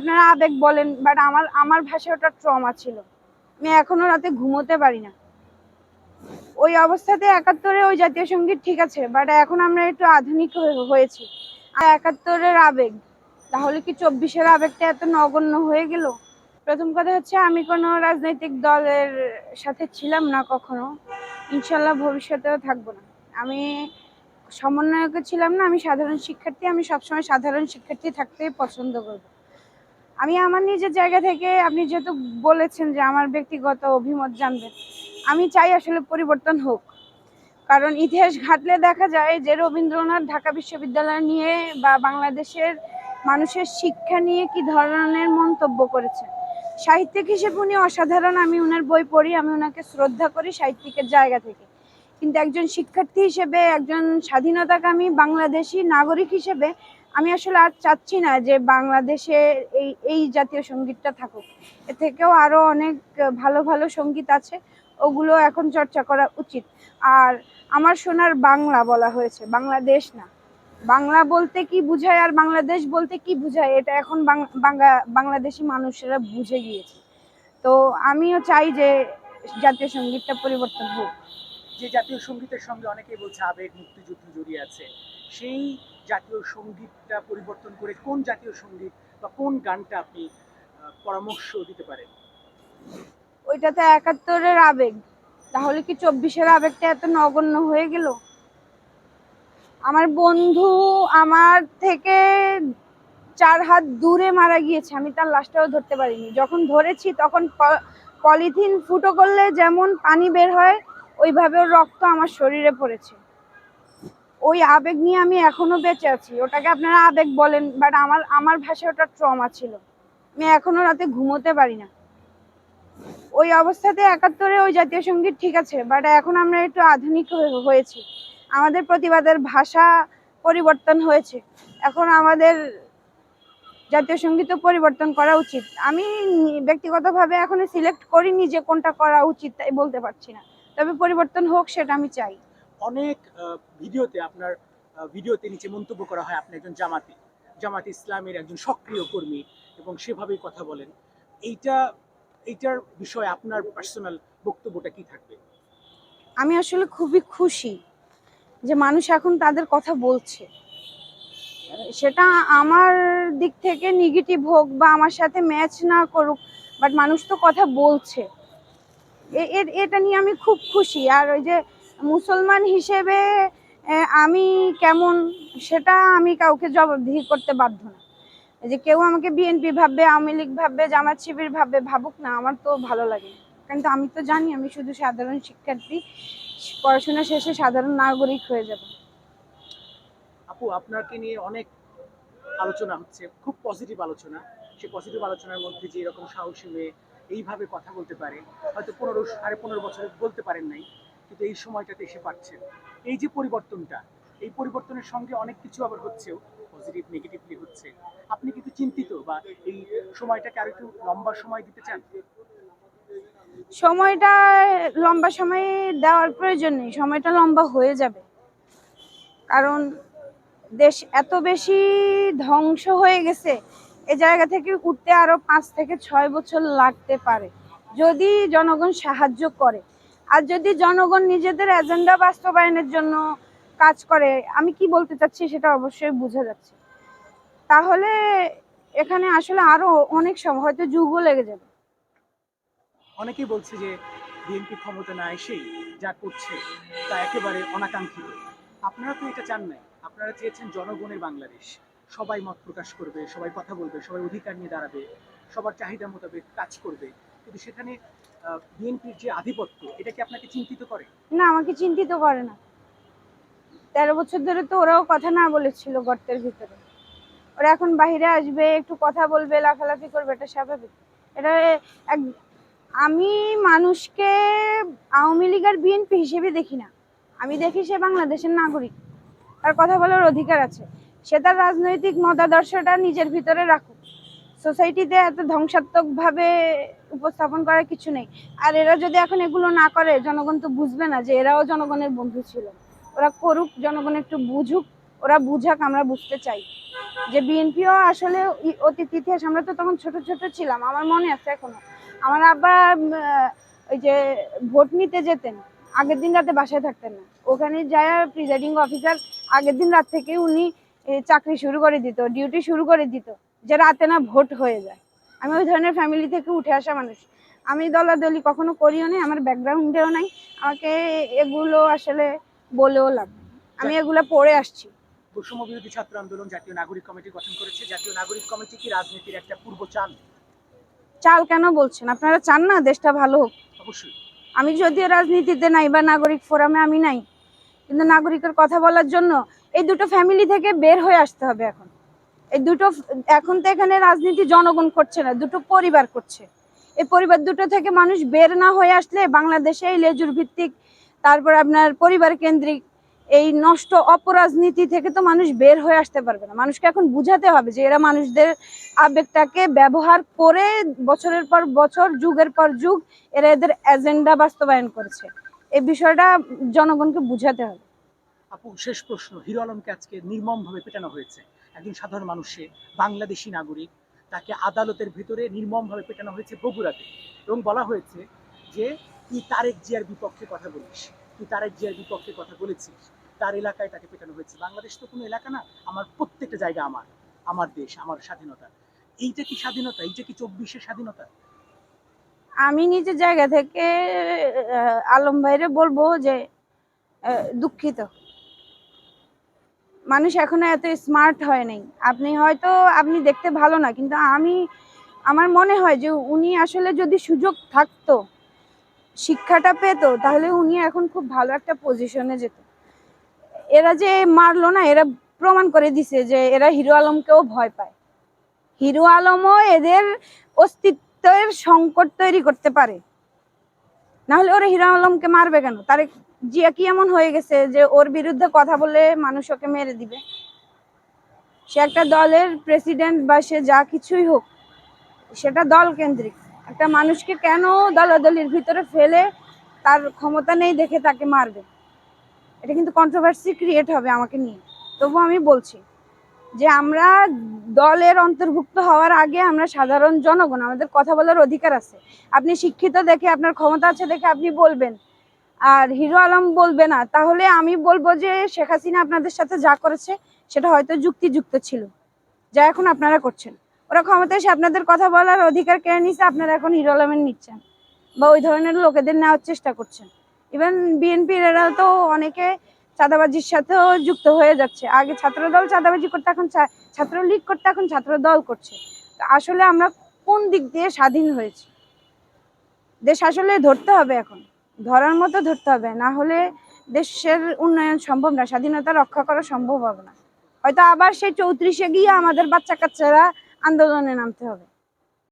আপনারা আবেগ বলেন বাট আমার আমার ভাষায় ওটা ট্রমা ছিল। আমি এখনও রাতে ঘুমোতে পারি না। ওই অবস্থাতে একাত্তরে ওই জাতীয় সংগীত ঠিক আছে বাট এখন আমরা একটু আধুনিক হয়েছি। আর একাত্তরের আবেগ, তাহলে কি চব্বিশের আবেগটা এত নগণ্য হয়ে গেল? প্রথম কথা হচ্ছে, আমি কোনো রাজনৈতিক দলের সাথে ছিলাম না কখনো। ইনশাল্লাহ ভবিষ্যতেও থাকব না। আমি সমন্বয়কে ছিলাম না, আমি সাধারণ শিক্ষার্থী, আমি সবসময় সাধারণ শিক্ষার্থী থাকতেই পছন্দ করব। আমি আমার নিজের জায়গা থেকে আপনি যেহেতু বলেছেন যে আমার ব্যক্তিগত অভিমত জানবেন, আমি চাই আসলে পরিবর্তন হোক। কারণ ইতিহাস ঘাটলে দেখা যায় যে রবীন্দ্রনাথ ঢাকা বিশ্ববিদ্যালয় নিয়ে বা বাংলাদেশের মানুষের শিক্ষা নিয়ে কি ধরনের মন্তব্য করেছেন। সাহিত্যিক হিসেবে উনি অসাধারণ, আমি ওনার বই পড়ি, আমি ওনাকে শ্রদ্ধা করি সাহিত্যিকের জায়গা থেকে। কিন্তু একজন শিক্ষার্থী হিসেবে, একজন স্বাধীনতাকামী বাংলাদেশি নাগরিক হিসেবে আমি আসলে আর চাচ্ছি না যে বাংলাদেশে এই এই জাতীয় সঙ্গীতটা থাকুক। এ থেকেও আরও অনেক ভালো ভালো সংগীত আছে, ওগুলো এখন চর্চা করা উচিত। আর আমার সোনার বাংলা বলা হয়েছে, বাংলাদেশ না। বাংলা বলতে কি বুঝায় আর বাংলাদেশ বলতে কি বুঝায়, এটা এখন বাংলাদেশি মানুষেরা বুঝে গিয়েছে। তো আমিও চাই যে জাতীয় সঙ্গীতটা পরিবর্তন হোক। যে জাতীয় সঙ্গীতের সঙ্গে অনেকেই বলছে আবেগ, মুক্তিযুদ্ধ জড়িয়ে আছে। সেই জাতীয় সঙ্গীতটা পরিবর্তন করে কোন জাতীয় সংগীত বা কোন গানটা আপনি পরামর্শ দিতে পারেন? ওইটাতে একাত্তরের আবেগ। তাহলে কি চব্বিশের আবেগটা এত নগণ্য হয়ে গেল? আমার বন্ধু আমার থেকে চার হাত দূরে মারা গিয়েছে, আমি তার লাশটাও ধরতে পারিনি। যখন ধরেছি তখন পলিথিন ফুটো করলে যেমন পানি বের হয় ওইভাবে রক্ত আমার শরীরে পড়েছে। ওই আবেগ নিয়ে আমি এখনও বেঁচে আছি। ওটাকে আপনারা আবেগ বলেন বাট আমার আমার ভাষায় ওটা ট্রমা ছিল। আমি এখনও রাতে ঘুমোতে পারি না। ওই অবস্থাতে একাত্তরে ওই জাতীয় সংগীত ঠিক আছে বাট এখন আমরা একটু আধুনিক হয়েছি। আমাদের প্রতিবাদের ভাষা পরিবর্তন হয়েছে। এখন আমাদের জাতীয় সঙ্গীতও পরিবর্তন করা উচিত। আমি ব্যক্তিগতভাবে এখনও সিলেক্ট করিনি যে কোনটা করা উচিত, তাই বলতে পারছি না। তবে পরিবর্তন হোক, সেটা আমি চাই। অনেক ভিডিওতে আপনার ভিডিওতে নিচে মন্তব্য করা হয় আপনি একজন জামাতি। জামাত ইসলামের একজন সক্রিয় কর্মী এবং সেভাবেই কথা বলেন। এইটা, এইটার বিষয়ে আপনার পার্সোনাল বক্তব্যটা কি থাকবে? আমি আসলে খুবই খুশি যে মানুষ এখন তাদের কথা বলছে। সেটা আমার দিক থেকে নেগেটিভ হোক বা আমার সাথে ম্যাচ না করুক বাট মানুষ তো কথা বলছে। এটা নিয়ে আমি খুব খুশি। আর ওই যে মুসলমান হিসেবে আমি কেমন সেটা আমি কাউকে জবাবদিহি করতে বাধ্য না। যে কেউ আমাকে বিএনপি ভাববে, আওয়ামী লীগ ভাববে, জামাত শিবির ভাববে, ভাবুক না, আমার তো ভালো লাগে। কিন্তু আমি তো জানি, আমি শুধু সাধারণ শিক্ষার্থী, পড়াশোনা শেষে সাধারণ নাগরিক হয়ে যাব। আপু, আপনাকে নিয়ে অনেক আলোচনা হচ্ছে, খুব পজিটিভ আলোচনা। সে পজিটিভ আলোচনার মধ্যে যে এরকম সাহসী মেয়ে এইভাবে কথা বলতে পারে, হয়তো পনেরো, সাড়ে পনেরো বছরে বলতে পারেন নাই। কিন্তু এই সময়টাতে এসে পারছেন এই যে পরিবর্তনটা, এই পরিবর্তনের সঙ্গে অনেক কিছু আবার হচ্ছেও পজিটিভ নেগেটিভলি হচ্ছে। আপনি কিন্তু চিন্তিত বা এই সময়টাকে আর একটু লম্বা সময় দিতে চান? সময়টা লম্বা সময় দেওয়ার প্রয়োজন নেই, সময়টা লম্বা হয়ে যাবে। কারণ দেশ এত বেশি ধ্বংস হয়ে গেছে, এ জায়গা থেকে উঠতে আরও পাঁচ থেকে ছয় বছর লাগতে পারে। যদি জনগণ সাহায্য করে আর যদি জনগণ নিজেদের এজেন্ডা বাস্তবায়নের জন্য কাজ করে, আমি কি বলতে চাচ্ছি সেটা অবশ্যই বোঝা যাচ্ছে। তাহলে এখানে আসলে আরও অনেক সময় হয়তো যুগও লেগে যাবে। অনেকেই বলছে যে বিএনপি ক্ষমতা না এসেই যা করছে তা একেবারে অনাকাঙ্ক্ষিত। আপনারা তো এটা চান নাই। আপনারা চেয়েছেন জনগণের বাংলাদেশ। সবাই মত প্রকাশ করবে, সবাই কথা বলবে, সবাই অধিকার নিয়ে দাঁড়াবে, সবার চাহিদা মোতাবেক কাজ করবে। কিন্তু সেখানে বিএনপির যে আধিপত্য, এটা কি আপনাকে চিন্তিত করে? না, আমাকে চিন্তিত করে না। তেরো বছর ধরে তো ওরাও কথা না বলেছিল গর্তের ভিতরে। ওরা এখন বাইরে আসবে, একটু কথা বলবে, লাফালাফি করবে, এটা স্বাভাবিক। এটা এক, আমি মানুষকে আওয়ামী লীগ আর বিএনপি হিসেবে দেখি না। আমি দেখি সে বাংলাদেশের নাগরিক। তার কথা বলার অধিকার আছে। সে তার রাজনৈতিক মতাদর্শটা নিজের ভিতরে রাখুক। সোসাইটিতে এত ধ্বংসাত্মকভাবে উপস্থাপন করার কিছু নেই। আর এরা যদি এখন এগুলো না করে, জনগণ তো বুঝবে না যে এরাও জনগণের বন্ধু ছিল। ওরা করুক, জনগণ একটু বুঝুক, ওরা বুঝাক, আমরা বুঝতে চাই। যে বিএনপিও আসলে অতীত ইতিহাস, আমরা তো তখন ছোট ছোট ছিলাম, আমার মনে আছে এখনও। আমার আব্বা ওই যে ভোট নিতে যেতেন, আগের দিন রাতে বাসায় থাকতেন না। ওখানে যায় প্রিজাইডিং অফিসার আগের দিন রাত থেকে উনি চাকরি শুরু করে দিত ডিউটি শুরু করে দিত, যে রাতে না ভোট হয়ে যায়। আমি ওই ধরনের ফ্যামিলি থেকে উঠে আসা মানুষ। আমি দলাদলি কখনো করিও নাই আমার ব্যাকগ্রাউন্ডেও নাই। আমাকে এগুলো আসলে বলেও লাভ আমি এগুলো পড়ে আসছি। বৈষম্য বিরোধী ছাত্র আন্দোলন জাতীয় নাগরিক কমিটি গঠন করেছে। জাতীয় নাগরিক কমিটি কি রাজনীতির একটা পূর্ব চাল? চাল কেন বলছেন? আপনারা চান না দেশটা ভালো হোক? অবশ্যই। আমি যদিও রাজনীতিতে নাই বা নাগরিক ফোরামে আমি নাই কিন্তু নাগরিকের কথা বলার জন্য এই দুটো ফ্যামিলি থেকে বের হয়ে আসতে হবে এখন। এই দুটো এখন তো এখানে রাজনীতি জনগণ করছে না, দুটো পরিবার করছে। এই পরিবার দুটো থেকে মানুষ বের না হয়ে আসলে বাংলাদেশে এই লেজুর ভিত্তিক, তারপর আপনার পরিবার কেন্দ্রিক এই নষ্ট অপরাজনীতি থেকে তো মানুষ বের হয়ে আসতে পারবে না। মানুষকে এখন বুঝাতে হবে যে এরা মানুষদের আবেগটাকে ব্যবহার করে বছরের পর বছর, যুগের পর যুগ এরা এদের এজেন্ডা বাস্তবায়ন করেছে। এই বিষয়টা জনগণকে বুঝাতে হবে। আপু, শেষ প্রশ্ন, হিরো আলমকে আজকে নির্মমভাবে পেটানো হয়েছে। একজন সাধারণ মানুষে, বাংলাদেশি নাগরিক, তাকে আদালতের ভিতরে নির্মমভাবে পেটানো হয়েছে বগুড়াতে এবং বলা হয়েছে যে, তুই তারেক জিয়ার বিপক্ষে কথা বলিস, তুই তারেক জিয়ার বিপক্ষে কথা বলেছিস, তার এলাকায় তাকে পেটানো হয়েছে। বাংলাদেশ তো কোনো এলাকা না, আমার প্রত্যেকটা জায়গা আমার আমার দেশ, আমার স্বাধীনতা। এইটা কি স্বাধীনতা? এইটা কি চব্বিশের স্বাধীনতা? আমি নিজের জায়গা থেকে আলম ভাইরে বলব যে দুঃখিত। মানুষ এখনও এত স্মার্ট হয় নাই। আপনি হয়তো, আপনি দেখতে ভালো না, কিন্তু আমি, আমার মনে হয় যে উনি আসলে যদি সুযোগ থাকতো, শিক্ষাটা পেতো, তাহলে উনি এখন খুব ভালো একটা পজিশনে যেত। এরা যে মারলো না, এরা প্রমাণ করে দিছে যে এরা হিরো আলমকেও ভয় পায়। হিরো আলমও এদের অস্তিত্বের সংকট তৈরি করতে পারে। নাহলে ওরা হিরো আলমকে মারবে কেন? তার জিয়া কি এমন হয়ে গেছে যে ওর বিরুদ্ধে কথা বলে মানুষ ওকে মেরে দিবে? সে একটা দলের প্রেসিডেন্ট বা সে যা কিছুই হোক, সেটা দল কেন্দ্রিক। একটা মানুষকে কেন দলাদলির ভিতরে ফেলে তার ক্ষমতা নেই দেখে তাকে মারবে? এটা কিন্তু কন্ট্রোভার্সি ক্রিয়েট হবে আমাকে নিয়ে। তবু আমি বলছি যে আমরা দলের অন্তর্ভুক্ত হওয়ার আগে আমরা সাধারণ জনগণ, আমাদের কথা বলার অধিকার আছে। আপনি শিক্ষিত দেখে আপনার ক্ষমতা আছে দেখে আপনি বলবেন আর হিরো আলম বলবে না, তাহলে আমি বলব যে শেখ হাসিনা আপনাদের সাথে যা করেছে সেটা হয়তো যুক্তিযুক্ত ছিল। যা এখন আপনারা করছেন। ওরা ক্ষমতা এসে আপনাদের কথা বলার অধিকার কেড়ে নিছে? আপনারা এখন হিরো আলমের নিচ্ছেন বা ওই ধরনের লোকেদের নেওয়ার চেষ্টা করছেন। ইভেন বিএনপির এরা তো অনেকে চাঁদাবাজির সাথেও যুক্ত হয়ে যাচ্ছে। আগে ছাত্রদল চাঁদাবাজি করতে, এখন ছাত্রলীগ করতে, এখন ছাত্র দল করছে আসলে আমরা কোন দিক দিয়ে স্বাধীন হয়েছি? দেশ আসলে ধরতে হবে এখন। ধরার মতো ধরতে হবে, না হলে দেশের উন্নয়ন সম্ভব না, স্বাধীনতা রক্ষা করা সম্ভব হবে না। হয়তো আবার সেই চৌত্রিশে গিয়ে আমাদের বাচ্চা কাচ্চারা আন্দোলনে নামতে হবে।